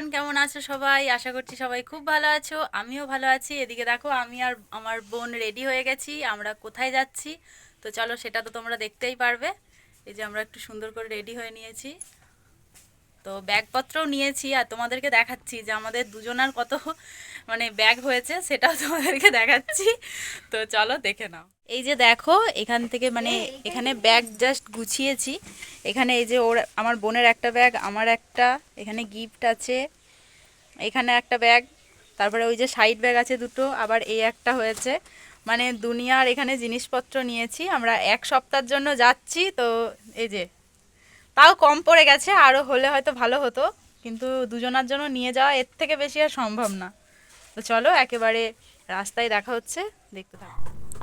Everyone কেমন আছো সবাই? আশা করছি সবাই খুব ভালো আছো, আমিও ভালো আছি। এদিকে দেখো, আমি আর আমার বোন রেডি হয়ে গেছি, আমরা কোথায় যাচ্ছি? তো চলো, সেটা তো তোমরা দেখতেই পারবে। এই যে আমরা একটু সুন্দর করে রেডি হয়ে নিয়েছি। তো ব্যাগপত্রও নিয়েছি আর তোমাদেরকে দেখাচ্ছি যে আমাদের দুজনার কত মানে ব্যাগ হয়েছে, সেটাও তোমাদেরকে দেখাচ্ছি। তো চলো দেখে নাও। এই যে দেখো, এখান থেকে মানে এখানে ব্যাগ জাস্ট গুছিয়েছি। এখানে এই যে ওর, আমার বোনের একটা ব্যাগ, আমার একটা, এখানে গিফট আছে, এখানে একটা ব্যাগ, তারপরে ওই যে সাইড ব্যাগ আছে দুটো, আবার এই একটা হয়েছে। মানে দুনিয়ার এখানে জিনিসপত্র নিয়েছি, আমরা এক সপ্তাহের জন্য যাচ্ছি, তো এই যে তাও কম পড়ে গেছে আরও হলে হয়তো ভালো হতো, কিন্তু দুজনার জন্য নিয়ে যাওয়া এর থেকে বেশি আর সম্ভব না। তো চলো, একেবারে রাস্তায় দেখা হচ্ছে, দেখতে থাকো।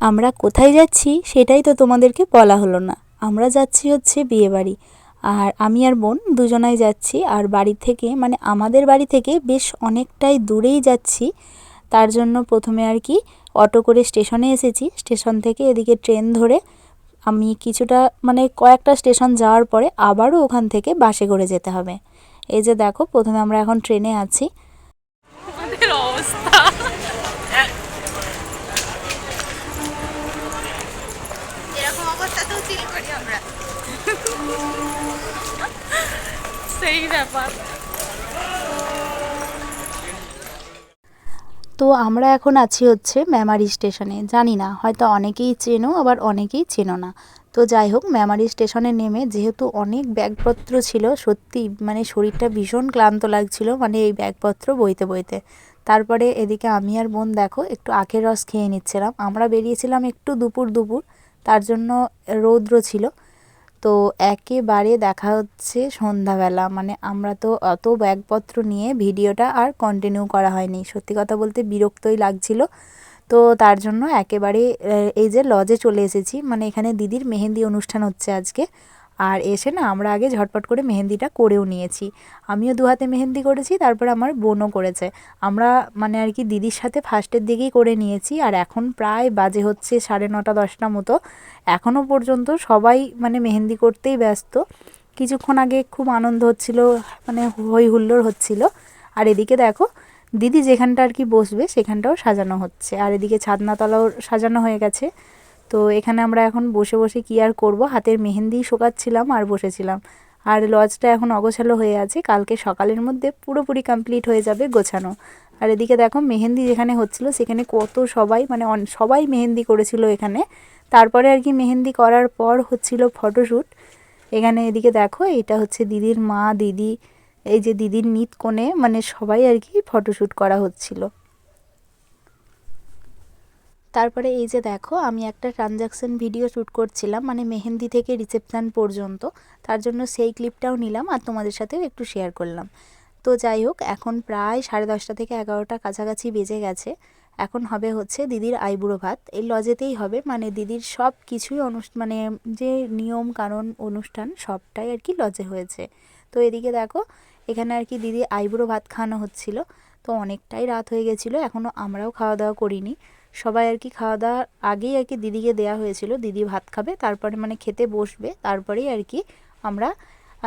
আমরা কোথায় যাচ্ছি সেটাই তো তোমাদেরকে বলা হলো না। আমরা যাচ্ছি হচ্ছে বিয়েবাড়ি। আর আমি আর বোন দুজনাই যাচ্ছি, আর বাড়ি থেকে মানে আমাদের বাড়ি থেকে বেশ অনেকটাই দূরেই যাচ্ছি। তার জন্য প্রথমে আর কি অটো করে স্টেশনে এসেছি। স্টেশন থেকে এদিকে ট্রেন ধরে আমি কিছুটা মানে কয়েকটা স্টেশন যাওয়ার পরে আবারও ওখান থেকে বাসে করে যেতে হবে। এই যে দেখো প্রথমে আমরা এখন ট্রেনে আছি। অবস্থা। সেই ব্যাপার। তো আমরা এখন আছি হচ্ছে মেমারি স্টেশনে জানি না, হয়তো অনেকেই চেনো, আবার অনেকেই চেনো না। তো যাই হোক মেমারি স্টেশনে নেমে যেহেতু অনেক ব্যাগপত্র ছিল, সত্যি মানে শরীরটা ভীষণ ক্লান্ত লাগছিল মানে এই ব্যাগপত্র বইতে বইতে। তারপরে এদিকে আমি আর বোন দেখো, একটু আখের রস খেয়ে নিচ্ছিলাম। আমরা বেরিয়েছিলাম একটু দুপুর দুপুর, তার জন্য রৌদ্র ছিল। তো একেবারে দেখা হচ্ছে সন্ধ্যাবেলা। মানে আমরা তো অত ব্যাগপত্র নিয়ে ভিডিওটা আর কন্টিনিউ করা হয়নি। সত্যি কথা বলতে বিরক্তই লাগছিল। তো তার জন্য একেবারে এই যে লজে চলে এসেছি। মানে এখানে দিদির মেহেন্দি অনুষ্ঠান হচ্ছে আজকে। আর এসে না আমরা আগে ঝটপট করে মেহেন্দিটা করেও নিয়েছি। আমিও দু হাতে মেহেন্দি করেছি, তারপর আমার বোনও করেছে। আমরা মানে আর কি দিদির সাথে ফার্স্টের দিকেই করে নিয়েছি আর এখন প্রায় বাজে হচ্ছে সাড়ে নটা, দশটা মতো। এখনও পর্যন্ত সবাই মানে মেহেন্দি করতেই ব্যস্ত। কিছুক্ষণ আগে খুব আনন্দ হচ্ছিল মানে হই হুল্লোড় হচ্ছিল। আর এদিকে দেখো, দিদি যেখানটা আর কি বসবে সেখানটাও সাজানো হচ্ছে। আর এদিকে ছাদনাতলাও সাজানো হয়ে গেছে। তো এখানে আমরা এখন বসে বসে কি আর করব? হাতের মেহেন্দি শোকাচ্ছিলাম আর বসেছিলাম। আর লজটা এখন অগোছালো হয়ে আছে। কালকে সকালের মধ্যে পুরোপুরি কমপ্লিট হয়ে যাবে গোছানো। আর এদিকে দেখো মেহেন্দি যেখানে হচ্ছিল সেখানে কত সবাই মানে সবাই মেহেন্দি করেছিল এখানে। তারপরে আর কি মেহেন্দি করার পর হচ্ছিল ফটোশ্যুট এখানে এদিকে দেখো, এটা হচ্ছে দিদির মা, দিদি, এই যে দিদির নিত কোণে মানে সবাই আর কি ফটোশ্যুট করা হচ্ছিল। তারপরে এই যে দেখো, আমি একটা ট্রানজাকশন ভিডিও শ্যুট করছিলাম মানে মেহেন্দি থেকে রিসেপশান পর্যন্ত। তার জন্য সেই ক্লিপটাও নিলাম আর তোমাদের সাথেও একটু শেয়ার করলাম। তো যাই হোক, এখন প্রায় সাড়ে দশটা থেকে এগারোটা কাছাকাছি বেজে গেছে। এখন হবে হচ্ছে দিদির আইবুড়ো ভাত। এই লজেতেই হবে মানে দিদির সব কিছুই অনুষ্ঠান মানে যে নিয়ম কানুন অনুষ্ঠান সবটাই আর কি লজে হয়েছে। তো এদিকে দেখো, এখানে আর কি দিদি আইবুড়ো ভাত খাওয়ানো হচ্ছিল। তো অনেকটাই রাত হয়ে গেছিল এখনও আমরাও খাওয়া দাওয়া করিনি। সবাই আর কি খাওয়া দাওয়ার আগেই আর কি দিদিকে দেয়া হয়েছিল। দিদি ভাত খাবে, তারপরে মানে খেতে বসবে, তারপরেই আর কি আমরা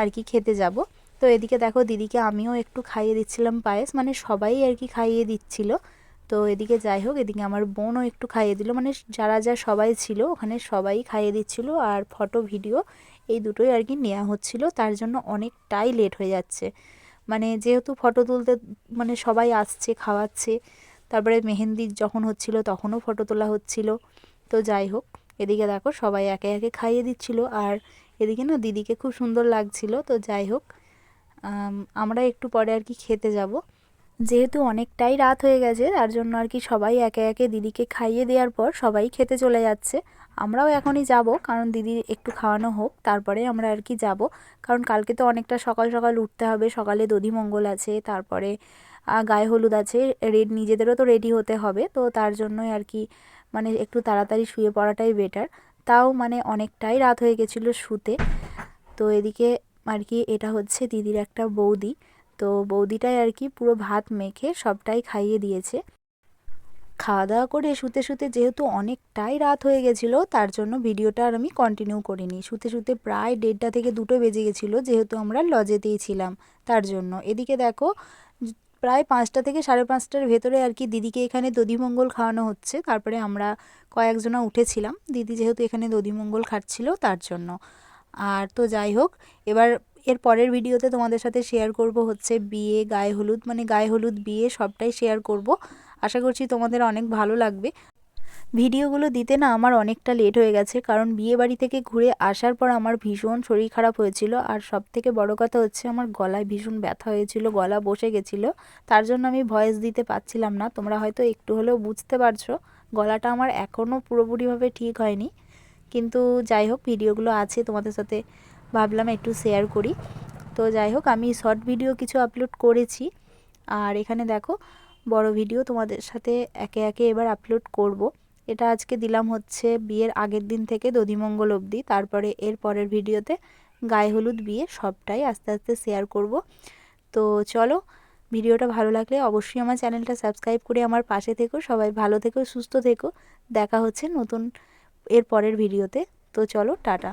আর কি খেতে যাব। তো এদিকে দেখো দিদিকে আমিও একটু খাইয়ে দিচ্ছিলাম পায়েস মানে সবাই আর কি খাইয়ে দিচ্ছিল। তো এদিকে যাই হোক, এদিকে আমার বোনও একটু খাইয়ে দিল মানে যারা যা সবাই ছিল ওখানে সবাই খাইয়ে দিচ্ছিল আর ফটো, ভিডিও এই দুটোই আর কি নেওয়া হচ্ছিল। তার জন্য অনেকটাই লেট হয়ে যাচ্ছে। মানে যেহেতু ফটো তুলতে মানে সবাই আসছে, খাওয়াচ্ছে তারপরে মেহেন্দি যখন হচ্ছিল তখনও ফটো তোলা হচ্ছিল। তো যাই হোক, এদিকে দেখো সবাই একে একে খাইয়ে দিচ্ছিল আর এদিকে না দিদিকে খুব সুন্দর লাগছিল। তো যাই হোক আমরা একটু পরে আর কি খেতে যাব। যেহেতু অনেকটাই রাত হয়ে গেছে, তার জন্য আর কি সবাই একে একে দিদিকে খাইয়ে দেওয়ার পর সবাই খেতে চলে যাচ্ছে। আমরাও এখনই যাব, কারণ দিদি একটু খাওয়ানো হোক, তারপরে আমরা আর কি যাব। কারণ কালকে তো অনেকটা সকাল সকাল উঠতে হবে, সকালে দধিমঙ্গল আছে, তারপরে গায়ে হলুদ আছে, রেড, নিজেদেরও তো রেডি হতে হবে, তো তার জন্যই আর কি মানে একটু তাড়াতাড়ি শুয়ে পড়াটাই বেটার তাও মানে অনেকটাই রাত হয়ে গেছিল শুতে, তো এদিকে আর কি এটা হচ্ছে দিদির একটা বৌদি, তো বৌদিটাই আর কি পুরো ভাত মেখে সবটাই খাইয়ে দিয়েছে। খাওয়া দাওয়া করে শুতে শুতে যেহেতু অনেকটাই রাত হয়ে গেছিল, তার জন্য ভিডিওটা আর আমি কন্টিনিউ করিনি। শুতে শুতে প্রায় দেড়টা থেকে দুটো বেজে গেছিল, যেহেতু আমরা লজেতেই ছিলাম, তার জন্য। এদিকে দেখো প্রায় পাঁচটা থেকে সাড়ে পাঁচটার ভেতরে আর কি দিদিকে এখানে দধিমঙ্গল খাওয়ানো হচ্ছে। তারপরে আমরা কয়েকজনা উঠেছিলাম। দিদি যেহেতু এখানে দধিমঙ্গল খাচ্ছিল তার জন্য। আর তো যাই হোক, এবার এর পরের ভিডিওতে তোমাদের সাথে শেয়ার করব হচ্ছে বিয়ে, গায়ে হলুদ মানে গায়ে হলুদ বিয়ে সবটাই শেয়ার করব। আশা করছি তোমাদের অনেক ভালো লাগবে। ভিডিওগুলো দিতে না আমার অনেকটা লেট হয়ে গেছে, কারণ বিয়ে বাড়ি থেকে ঘুরে আসার পর আমার ভীষণ শরীর খারাপ হয়েছিল। আর সব থেকে বড় কথা হচ্ছে আমার গলায় ভীষণ ব্যথা হয়েছিল, গলা বসে গেছিল। তার জন্য আমি ভয়েস দিতে পারছিলাম না। তোমরা হয়তো একটু হলেও বুঝতে পারছ, গলাটা আমার এখনও পুরোপুরিভাবে ঠিক হয়নি। কিন্তু যাই হোক, ভিডিওগুলো আছে, তোমাদের সাথে ভাবলাম একটু শেয়ার করি। তো যাই হোক, আমি শর্ট ভিডিও কিছু আপলোড করেছি। আর এখানে দেখো, বড় ভিডিও তোমাদের সাথে একে একে এবার আপলোড করব। এটা আজকে দিলাম হচ্ছে বিয়ের আগের দিন থেকে দধিমঙ্গল অবধি। তারপরে এর পরের ভিডিওতে গায়ে হলুদ বিয়ে সবটাই আস্তে আস্তে শেয়ার করব। তো চলো, ভিডিওটা ভালো লাগলে অবশ্যই আমার চ্যানেলটা সাবস্ক্রাইব করে আমার পাশে থেকো, সবাই ভালো থেকো, সুস্থ থেকো। দেখা হচ্ছে নতুন এর পরের ভিডিওতে। তো চলো, টাটা।